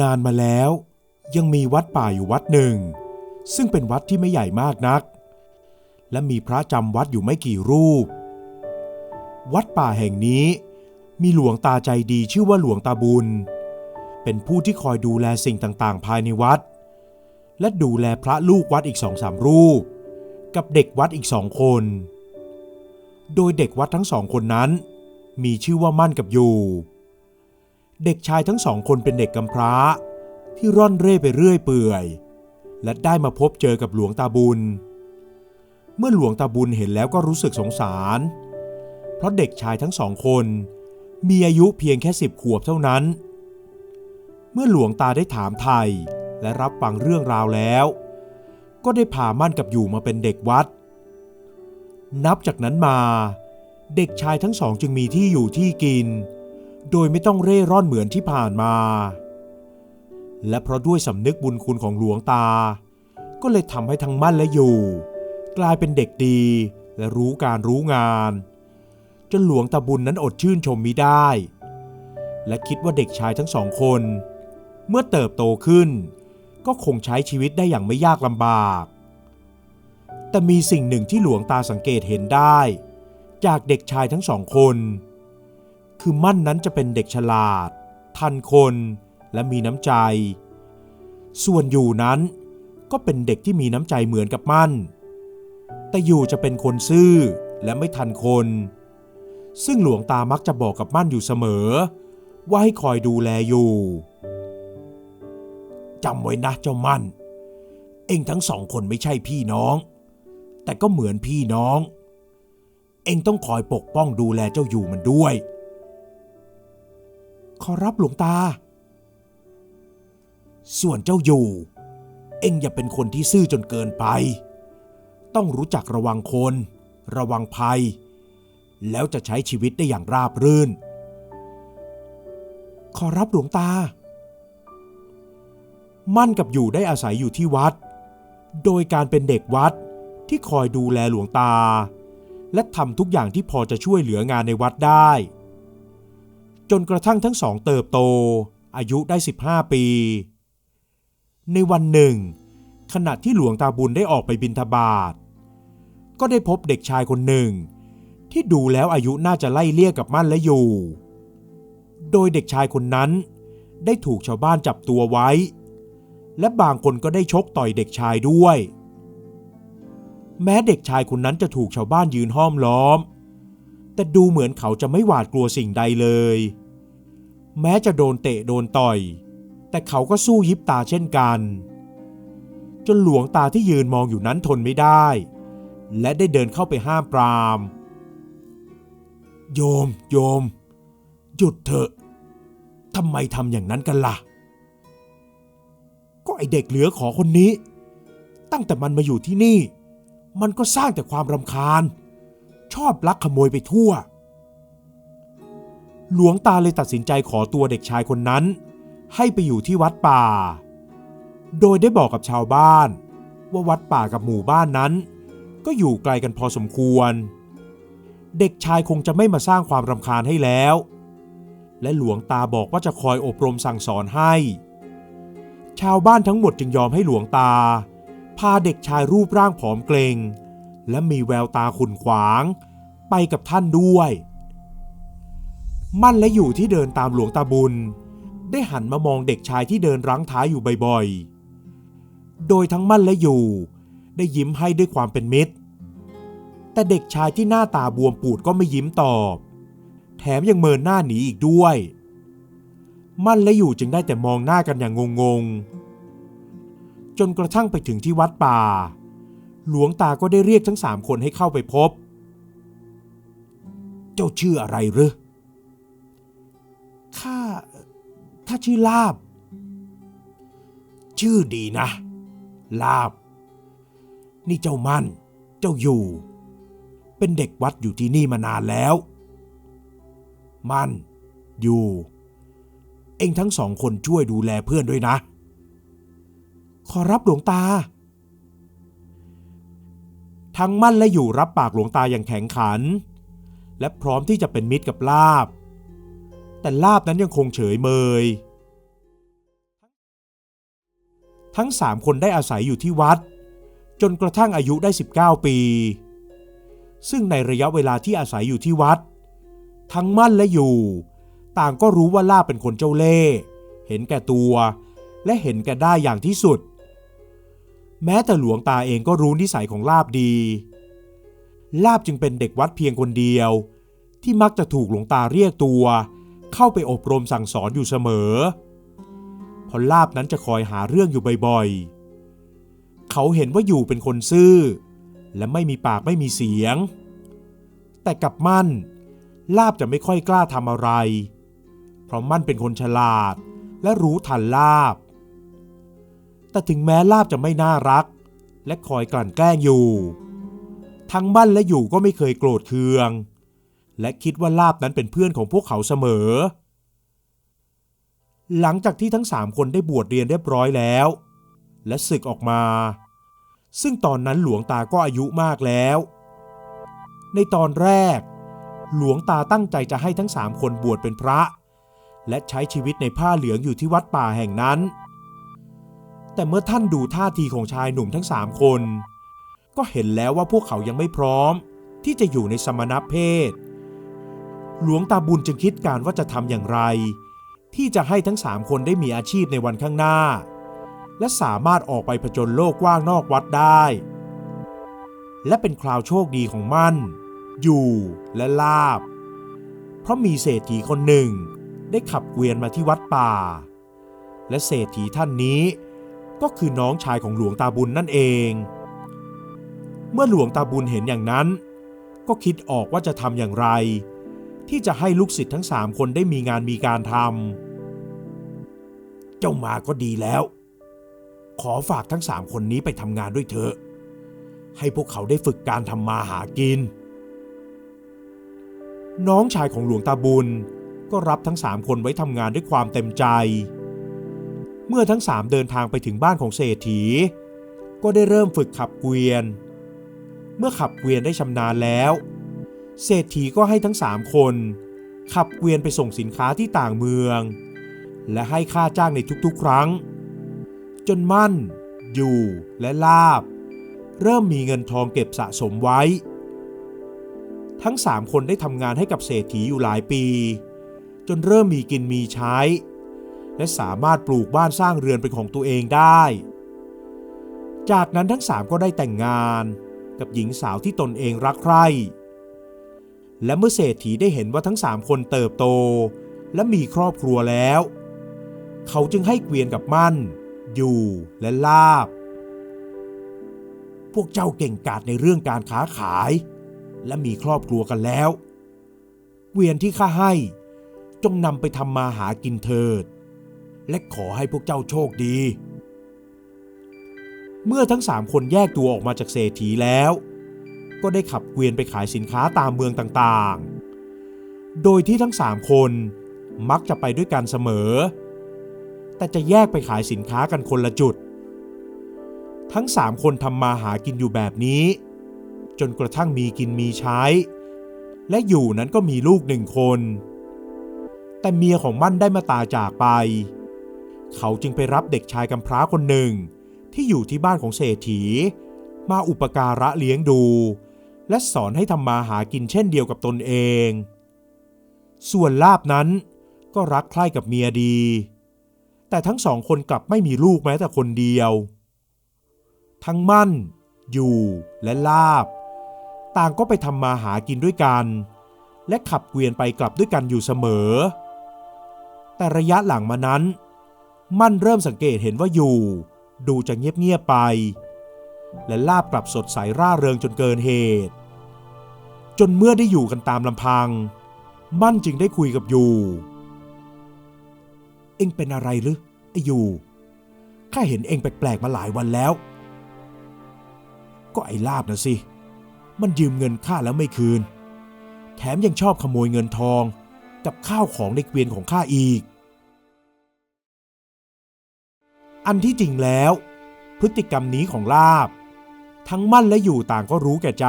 นานมาแล้ว ยังมีวัดป่าอยู่วัดหนึ่ง ซึ่งเป็นวัดที่ไม่ใหญ่มากนัก และมีพระจำวัดอยู่ไม่กี่รูป วัดป่าแห่งนี้มีหลวงตาใจดีชื่อว่าหลวงตาบุญ เป็นผู้ที่คอยดูแลสิ่งต่างๆ ภายในวัด และดูแลพระลูกวัดอีกสองสามรูป กับเด็กวัดอีกสองคน โดยเด็กวัดทั้งสองคนนั้น มีชื่อว่ามั่นกับอยู่ เด็กชายทั้งสองคนเป็นเด็กกำพร้า ที่ร่อนเร่ไปเรื่อยเปื่อย และได้มาพบเจอกับหลวงตาบุญ เมื่อหลวงตาบุญเห็นแล้วก็รู้สึกสงสาร เพราะเด็กชายทั้งสองคน มีอายุเพียงแค่สิบขวบเท่านั้น เมื่อหลวงตาได้ถามไทยและรับฟังเรื่องราวแล้ว ก็ได้พามั่นกับอยู่มาเป็นเด็กวัด นับจากนั้นมา เด็กชายทั้งสองจึงมีที่อยู่ที่กิน โดยไม่ต้องเร่ร่อนเหมือนที่ผ่านมา และเพราะด้วยสำนึกบุญคุณของหลวงตา ก็เลยทำให้ทั้งมั่นและอยู่ กลายเป็นเด็กดีและรู้การรู้งาน จนหลวงตาบุญนั้นอดชื่นชมมิได้ และคิดว่าเด็กชายทั้งสองคน เมื่อเติบโตขึ้น ก็คงใช้ชีวิตได้อย่างไม่ยากลำบาก แต่มีสิ่งหนึ่งที่หลวงตาสังเกตเห็นได้ จากเด็กชายทั้งสองคน คือมั่นนั้นจะเป็นเด็กฉลาด ทันคนและมีน้ำใจ ส่วนอยู่นั้นก็เป็นเด็กที่มีน้ำใจเหมือนกับมั่น แต่อยู่จะเป็นคนซื่อและไม่ทันคน ซึ่งหลวงตามักจะบอกกับมั่นอยู่เสมอ ว่าให้คอยดูแลอยู่จำไว้นะเจ้ามั่น เองทั้งสองคนไม่ใช่พี่น้อง แต่ก็เหมือนพี่น้อง เองต้องคอยปกป้องดูแลเจ้าอยู่มันด้วย ขอรับหลวงตา ส่วนเจ้าอยู่ เอ็งอย่าเป็นคนที่ซื่อจนเกินไป ต้องรู้จักระวังคน ระวังภัย แล้วจะใช้ชีวิตได้อย่างราบรื่น ขอรับหลวงตา มั่นกับอยู่ได้อาศัยอยู่ที่วัด โดยการเป็นเด็กวัดที่คอยดูแลหลวงตา และทำทุกอย่างที่พอจะช่วยเหลืองานในวัดได้ จนกระทั่งทั้งสองเติบโต อายุได้ 15 ปี ในวันหนึ่ง ขณะที่หลวงตาบุญได้ออกไปบิณฑบาตก็ได้พบเด็กชายคนหนึ่ง ที่ดูแล้วอายุน่าจะไล่เลี่ยกับมั่นและอยู่ โดยเด็กชายคนนั้น ได้ถูกชาวบ้านจับตัวไว้ และบางคนก็ได้ชกต่อยเด็กชายด้วย แม้เด็กชายคนนั้นจะถูกชาวบ้านยืนห้อมล้อม แต่ดูเหมือนเขาจะไม่หวาดกลัวสิ่งใดเลย แม้จะโดนเตะโดนต่อย แต่เขาก็สู้ยิบตาเช่นกัน จนหลวงตาที่ยืนมองอยู่นั้นทนไม่ได้ และได้เดินเข้าไปห้ามปราม โยม โยม หยุดเถอะทำไมทำอย่างนั้นกันล่ะ ก็ไอเด็กเหลือขอคนนี้ ตั้งแต่มันมาอยู่ที่นี่ มันก็สร้างแต่ความรำคาญ ชอบลักขโมยไปทั่ว หลวงตาเลยตัดสินใจขอตัวเด็กชายคนนั้น ให้ไปอยู่ที่วัดป่า โดยได้บอกกับชาวบ้าน ว่าวัดป่ากับหมู่บ้านนั้น ก็อยู่ไกลกันพอสมควร เด็กชายคงจะไม่มาสร้างความรำคาญให้แล้ว และหลวงตาบอกว่าจะคอยอบรมสั่งสอนให้ ชาวบ้านทั้งหมดจึงยอมให้หลวงตา พาเด็กชายรูปร่างผอมเกรงและมีแววตาขุ่นขวาง ไปกับท่านด้วย มั่นและอยู่ที่เดินตามหลวงตาบุญ ได้หันมามองเด็กชายที่เดินรั้งท้ายอยู่บ่อยๆ โดยทั้งมั่นและอยู่ ได้ยิ้มให้ด้วยความเป็นมิตร แต่เด็กชายที่หน้าตาบวมปูดก็ไม่ยิ้มตอบ แถมยังเมินหน้าหนีอีกด้วย มั่นและอยู่จึงได้แต่มองหน้ากันอย่างงงๆ จนกระทั่งไปถึงที่วัดป่า หลวงตาก็ได้เรียกทั้งสามคนให้เข้าไปพบ เจ้าชื่ออะไรหรือ ข้าข้าชื่อลาบ ชื่อดีนะ ลาบ นี่เจ้ามั่น เจ้าอยู่ เป็นเด็กวัดอยู่ที่นี่มานานแล้ว มั่น อยู่ เองทั้งสองคนช่วยดูแลเพื่อนด้วยนะ ขอรับหลวงตา ทั้งมั่นและอยู่รับปากหลวงตาอย่างแข็งขัน และพร้อมที่จะเป็นมิตรกับลาบ แต่ลาบนั้นยังคงเฉยเมย ทั้งสามคนได้อาศัยอยู่ที่วัด จนกระทั่งอายุได้ 19 ปี ซึ่งในระยะเวลาที่อาศัยอยู่ที่วัด ทั้งมั่นและอยู่ ต่างก็รู้ว่าลาบเป็นคนเจ้าเล่ห์เห็นแก่ตัวและเห็นแก่ได้อย่างที่สุด แม้แต่หลวงตาเองก็รู้นิสัยของลาบดี ลาบจึงเป็นเด็กวัดเพียงคนเดียว ที่มักจะถูกหลวงตาเรียกตัว เข้าไปอบรมสั่งสอนอยู่เสมอเพราะลาบนั้นจะคอยหาเรื่องอยู่บ่อยๆ เขาเห็นว่าอยู่เป็นคนซื่อ และไม่มีปากไม่มีเสียง แต่กับมั่น ลาบจะไม่ค่อยกล้าทำอะไร เพราะมั่นเป็นคนฉลาดและรู้ทันลาบ แต่ถึงแม้ลาบจะไม่น่ารัก และคอยกลั่นแกล้งอยู่ ทั้งมั่นและอยู่ก็ไม่เคยโกรธเคือง และคิดว่าลาบนั้นเป็นเพื่อนของพวกเขาเสมอ หลังจากที่ทั้งสามคนได้บวชเรียนเรียบร้อยแล้ว และศึกออกมา ซึ่งตอนนั้นหลวงตาก็อายุมากแล้ว ในตอนแรก หลวงตาตั้งใจจะให้ทั้งสามคนบวชเป็นพระ และใช้ชีวิตในผ้าเหลืองอยู่ที่วัดป่าแห่งนั้น แต่เมื่อท่านดูท่าทีของชายหนุ่มทั้งสามคน ก็เห็นแล้วว่าพวกเขายังไม่พร้อม ที่จะอยู่ในสมณเพศ หลวงตาบุญจึงคิดการว่าจะทำอย่างไร ที่จะให้ทั้งสามคนได้มีอาชีพในวันข้างหน้า และสามารถออกไปผจญโลกกว้างนอกวัดได้ และเป็นคราวโชคดีของมั่น อยู่และลาบ เพราะมีเศรษฐีคนหนึ่งได้ขับเกวียนมาที่วัดป่า และเศรษฐีท่านนี้ ก็คือน้องชายของหลวงตาบุญนั่นเอง เมื่อหลวงตาบุญเห็นอย่างนั้น ก็คิดออกว่าจะทำอย่างไร ที่จะให้ลูกศิษย์ทั้งสามคนได้มีงานมีการทำเจ้ามาก็ดีแล้ว ขอฝากทั้งสามคนนี้ไปทำงานด้วยเถอะ ให้พวกเขาได้ฝึกการทำมาหากิน น้องชายของหลวงตาบุญก็รับทั้งสามคนไว้ทำงานด้วยความเต็มใจ เมื่อทั้งสามเดินทางไปถึงบ้านของเศรษฐี ก็ได้เริ่มฝึกขับเกวียน เมื่อขับเกวียนได้ชำนาญแล้ว เศรษฐีก็ให้ทั้งสามคน ขับเกวียนไปส่งสินค้าที่ต่างเมือง และให้ค่าจ้างในทุกๆ ครั้ง จนมั่น อยู่และลาบ เริ่มมีเงินทองเก็บสะสมไว้ ทั้งสามคนได้ทำงานให้กับเศรษฐีอยู่หลายปี จนเริ่มมีกินมีใช้ และสามารถปลูกบ้านสร้างเรือนเป็นของตัวเองได้ จากนั้นทั้งสามก็ได้แต่งงานกับหญิงสาวที่ตนเองรักใคร่ และเมื่อเศรษฐีได้เห็นว่าทั้งสามคนเติบโต และมีครอบครัวแล้ว เขาจึงให้เกวียนกับมั่น อยู่และลาบ พวกเจ้าเก่งกาจในเรื่องการค้าขาย และมีครอบครัวกันแล้ว เกวียนที่ข้าให้ จงนำไปทำมาหากินเถิด และขอให้พวกเจ้าโชคดี เมื่อทั้งสามคนแยกตัวออกมาจากเศรษฐีแล้ว ก็ได้ขับเกวียนไปขายสินค้าตามเมืองต่างๆ โดยที่ทั้งสามคนมักจะไปด้วยกันเสมอ แต่จะแยกไปขายสินค้ากันคนละจุด ทั้งสามคนทำมาหากินอยู่แบบนี้ จนกระทั่งมีกินมีใช้ และอยู่นั้นก็มีลูกหนึ่งคน แต่เมียของมั่นได้มาตาจากไป เขาจึงไปรับเด็กชายกำพร้าคนหนึ่งที่อยู่ที่บ้านของเศรษฐีมาอุปการะเลี้ยงดู และสอนให้ทำมาหากินเช่นเดียวกับตนเอง ส่วนลาบนั้นก็รักใคร่กับเมียดี แต่ทั้งสองคนกลับไม่มีลูกแม้แต่คนเดียว ทั้งมั่น อยู่และลาบ ต่างก็ไปทำมาหากินด้วยกัน และขับเกวียนไปกลับด้วยกันอยู่เสมอ แต่ระยะหลังมานั้น มั่นเริ่มสังเกตเห็นว่าอยู่ ดูจะเงียบๆไป และลาบกลับสดใสร่าเริงจนเกินเหตุ จนเมื่อได้อยู่กันตามลำพัง มั่นจึงได้คุยกับอยู่เอ็งเป็นอะไรหรือไอ้อยู่ข้าเห็นเอ็งแปลกๆมาหลายวันแล้ว ก็ไอ้ลาบนะสิ มันยืมเงินข้าแล้วไม่คืน แถมยังชอบขโมยเงินทองกับข้าวของในเกวียนของข้าอีก อันที่จริงแล้ว พฤติกรรมนี้ของลาบ ทั้งมั่นและอยู่ต่างก็รู้แก่ใจ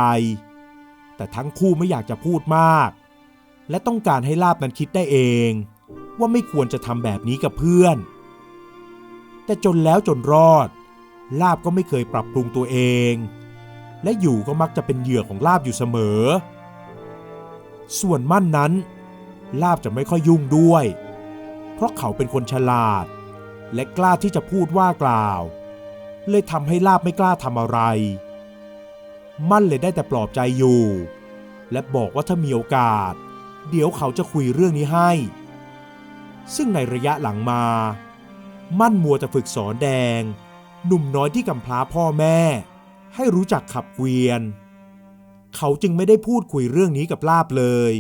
แต่ทั้งคู่ไม่อยากจะพูดมาก และต้องการให้ลาบนั้นคิดได้เอง ว่าไม่ควรจะทำแบบนี้กับเพื่อน แต่จนแล้วจนรอด ลาบก็ไม่เคยปรับปรุงตัวเอง และอยู่ก็มักจะเป็นเหยื่อของลาบอยู่เสมอ ส่วนมั่นนั้น ลาบจะไม่ค่อยยุ่งด้วย เพราะเขาเป็นคนฉลาด และกล้าที่จะพูดว่ากล่าวเลยทำให้ลาบไม่กล้าทำอะไร มั่นเลยได้แต่ปลอบใจอยู่ และบอกว่าถ้ามีโอกาส เดี๋ยวเขาจะคุยเรื่องนี้ให้ ซึ่งในระยะหลังมา มั่นมัวจะฝึกสอนแดง หนุ่มน้อยที่กำพร้าพ่อแม่ ให้รู้จักขับเกวียน เขาจึงไม่ได้พูดคุยเรื่องนี้กับลาบเลย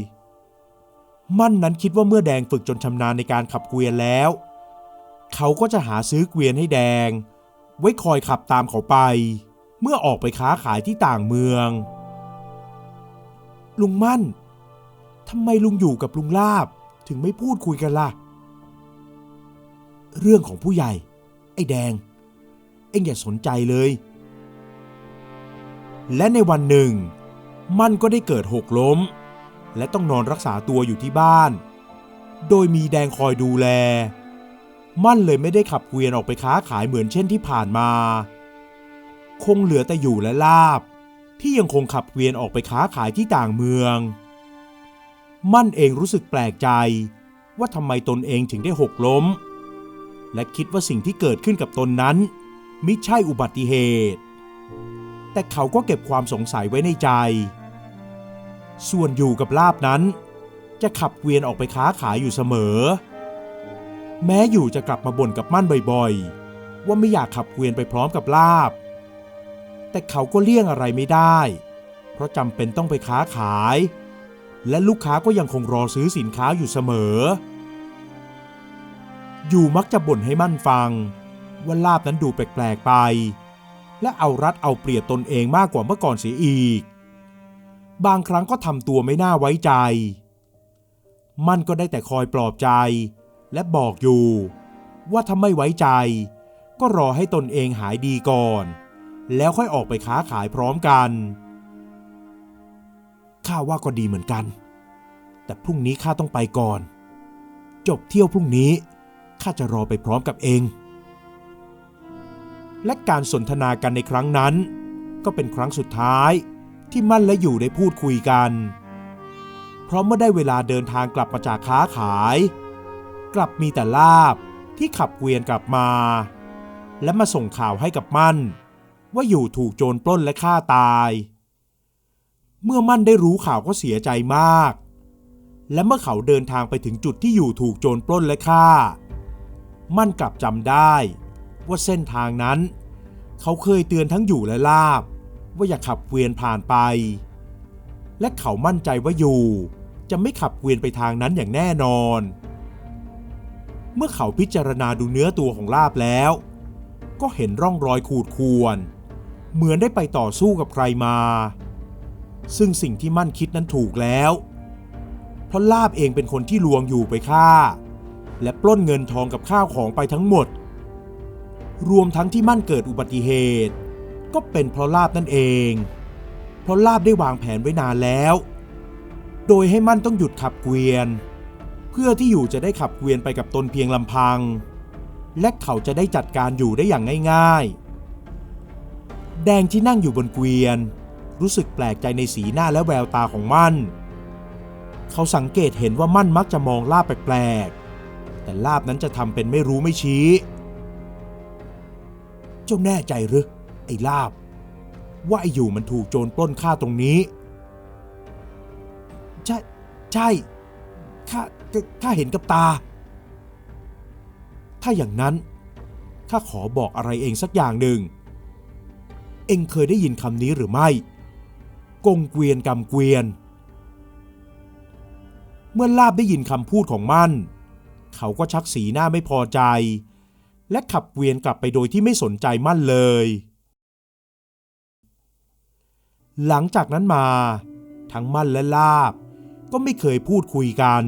มั่นนั้นคิดว่าเมื่อแดงฝึกจนชำนาญในการขับเกวียนแล้ว เขาก็จะหาซื้อเกวียนให้แดง ไว้คอยขับตามเขาไป เมื่อออกไปค้าขายที่ต่างเมือง ลุงมั่นทำไมลุงอยู่กับลุงลาบถึงไม่พูดคุยกันล่ะ เรื่องของผู้ใหญ่ ไอ้แดง เอ็งอย่าสนใจเลย และในวันหนึ่ง มั่นก็ได้เกิดหกล้ม และต้องนอนรักษาตัวอยู่ที่บ้าน โดยมีแดงคอยดูแล มั่นเลยไม่ได้ขับเกวียนออกไปค้าขายเหมือนเช่นที่ผ่านมา คงเหลือแต่อยู่และลาบ ที่ยังคงขับเกวียนออกไปค้าขายที่ต่างเมือง มั่นเองรู้สึกแปลกใจ ว่าทำไมตนเองถึงได้หกล้ม และคิดว่าสิ่งที่เกิดขึ้นกับตนนั้น มิใช่อุบัติเหตุ แต่เขาก็เก็บความสงสัยไว้ในใจ ส่วนอยู่กับลาบนั้น จะขับเกวียนออกไปค้าขายอยู่เสมอ แม้อยู่จะกลับมาบ่นกับมั่นบ่อยๆ ว่าไม่อยากขับเกวียนไปพร้อมกับลาบ แต่เขาก็เลี่ยงอะไรไม่ได้ เพราะจำเป็นต้องไปค้าขาย และลูกค้าก็ยังคงรอซื้อสินค้าอยู่เสมอ อยู่มักจะบ่นให้มั่นฟัง ว่าลาบนั้นดูแปลกๆไป และเอารัดเอาเปรียบตนเองมากกว่าเมื่อก่อนเสียอีก บางครั้งก็ทำตัวไม่น่าไว้ใจ มั่นก็ได้แต่คอยปลอบใจ และบอกอยู่ ว่าถ้าไม่ไว้ใจ ก็รอให้ตนเองหายดีก่อน แล้วค่อยออกไปค้าขายพร้อมกัน ข้าว่าก็ดีเหมือนกัน แต่พรุ่งนี้ข้าต้องไปก่อน จบเที่ยวพรุ่งนี้ข้าจะรอไปพร้อมกับเอง และการสนทนากันในครั้งนั้น ก็เป็นครั้งสุดท้ายที่มั่นและอยู่ได้พูดคุยกัน เพราะเมื่อได้เวลาเดินทางกลับมาจากค้าขาย กลับมีแต่ลาบที่ขับเกวียนกลับมา และมาส่งข่าวให้กับมั่น ว่าอยู่ถูกโจรปล้นและฆ่าตาย เมื่อมั่นได้รู้ข่าวก็เสียใจมาก และเมื่อเขาเดินทางไปถึงจุดที่อยู่ถูกโจรปล้นและฆ่า มั่นกลับจำได้ว่าเส้นทางนั้น เขาเคยเตือนทั้งอยู่และลาบ ว่าอย่าขับเวียนผ่านไป และเขามั่นใจว่าอยู่ จะไม่ขับเวียนไปทางนั้นอย่างแน่นอน เมื่อเขาพิจารณาดูเนื้อตัวของลาบแล้ว ก็เห็นร่องรอยขูดข่วน เหมือนได้ไปต่อสู้กับใครมา ซึ่งสิ่งที่มั่นคิดนั้นถูกแล้ว เพราะลาบเองเป็นคนที่ลวงอยู่ไปฆ่า และปล้นเงินทองกับข้าวของไปทั้งหมด รวมทั้งที่มั่นเกิดอุบัติเหตุ ก็เป็นเพราะลาบนั่นเอง เพราะลาบได้วางแผนไว้นานแล้ว โดยให้มั่นต้องหยุดขับเกวียน เพื่อที่อยู่จะได้ขับเกวียนไปกับตนเพียงลำพัง และเขาจะได้จัดการอยู่ได้อย่างง่ายๆ แดงที่นั่งอยู่บนเกวียน รู้สึกแปลกใจในสีหน้าและแววตาของมั่นเขาสังเกตเห็นว่ามั่นมักจะมองลาบแปลกๆ แต่ลาบนั้นจะทำเป็นไม่รู้ไม่ชี้ เจ้าแน่ใจหรือไอ้ลาบ ว่าไอ้อยู่มันถูกโจรปล้นฆ่าตรงนี้ ใช่ ใช่ข้าข้าเห็นกับตา ถ้าอย่างนั้นข้าขอบอกอะไรเองสักอย่างหนึ่ง เองเคยได้ยินคำนี้หรือไม่ กงเกวียนกำเกวียน เมื่อลาบได้ยินคำพูดของมั่นเขาก็ชักสีหน้าไม่พอใจ และขับเกวียนกลับไปโดยที่ไม่สนใจมั่นเลย หลังจากนั้นมา ทั้งมั่นและลาบ ก็ไม่เคยพูดคุยกัน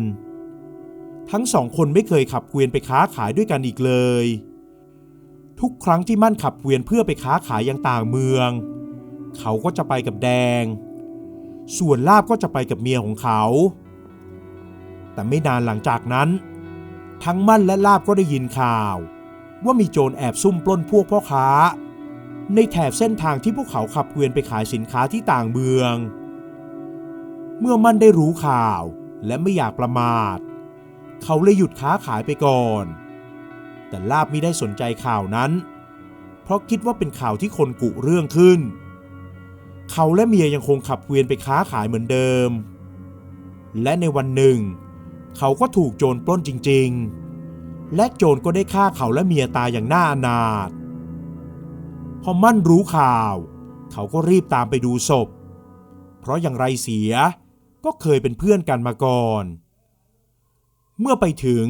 ทั้งสองคนไม่เคยขับเกวียนไปค้าขายด้วยกันอีกเลย ทุกครั้งที่มั่นขับเกวียนเพื่อไปค้าขายยังต่างเมือง เขาก็จะไปกับแดง ส่วนลาบก็จะไปกับเมียของเขา แต่ไม่นานหลังจากนั้น ทั้งมั่นและลาบก็ได้ยินข่าว ว่ามีโจรแอบซุ่มปล้นพวกพ่อค้า ในแถบเส้นทางที่พวกเขาขับเกวียนไปขายสินค้าที่ต่างเมือง เมื่อมั่นได้รู้ข่าวและไม่อยากประมาท เขาเลยหยุดค้าขายไปก่อน แต่ลาบไม่ได้สนใจข่าวนั้น เพราะคิดว่าเป็นข่าวที่คนกุเรื่องขึ้น เขาและเมียยังคงขับเกวียนไปค้าขายเหมือนเดิม และในวันหนึ่ง เขาก็ถูกโจรปล้นจริง ๆ และโจรก็ได้ฆ่าเขาและเมียตายอย่างน่าอนาถพอมั่นรู้ข่าว เขาก็รีบตามไปดูศพ เพราะอย่างไรเสียก็เคยเป็นเพื่อนกันมาก่อน เมื่อไปถึง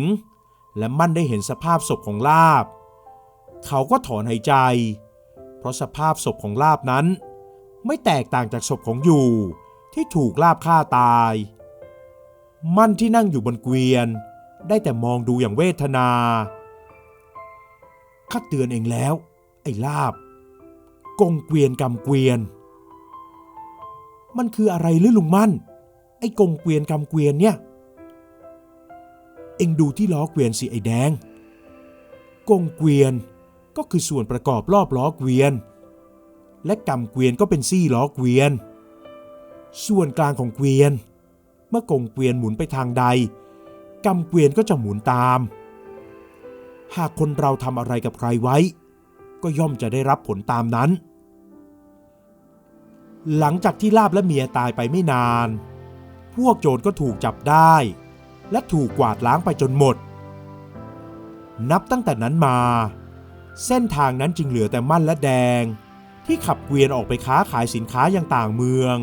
และมั่นได้เห็นสภาพศพของลาบ เขาก็ถอนหายใจ เพราะสภาพศพของลาบนั้น ไม่แตกต่างจากศพของอยู่ที่ถูกลาบฆ่าตาย มั่นที่นั่งอยู่บนเกวียน ได้แต่มองดูอย่างเวทนาข้าเตือนเองแล้ว ไอ้ลาบ กงเกวียนกำเกวียน มันคืออะไรหรือลุงมั่น ไอ้กงเกวียนกำเกวียนเนี่ย เอ็งดูที่ล้อเกวียนสิไอแดง กงเกวียนก็คือส่วนประกอบรอบล้อเกวียน และกำเกวียนก็เป็นซี่ล้อเกวียน ส่วนกลางของเกวียน เมื่อกงเกวียนหมุนไปทางใดกำเกวียนก็จะหมุนตาม หากคนเราทำอะไรกับใครไว้ ก็ย่อมจะได้รับผลตามนั้น หลังจากที่ลาบและเมียตายไปไม่นาน พวกโจรก็ถูกจับได้ และถูกกวาดล้างไปจนหมด นับตั้งแต่นั้นมา เส้นทางนั้นจึงเหลือแต่มั่นและแดง ที่ขับเกวียนออกไปค้าขายสินค้ายังต่างเมือง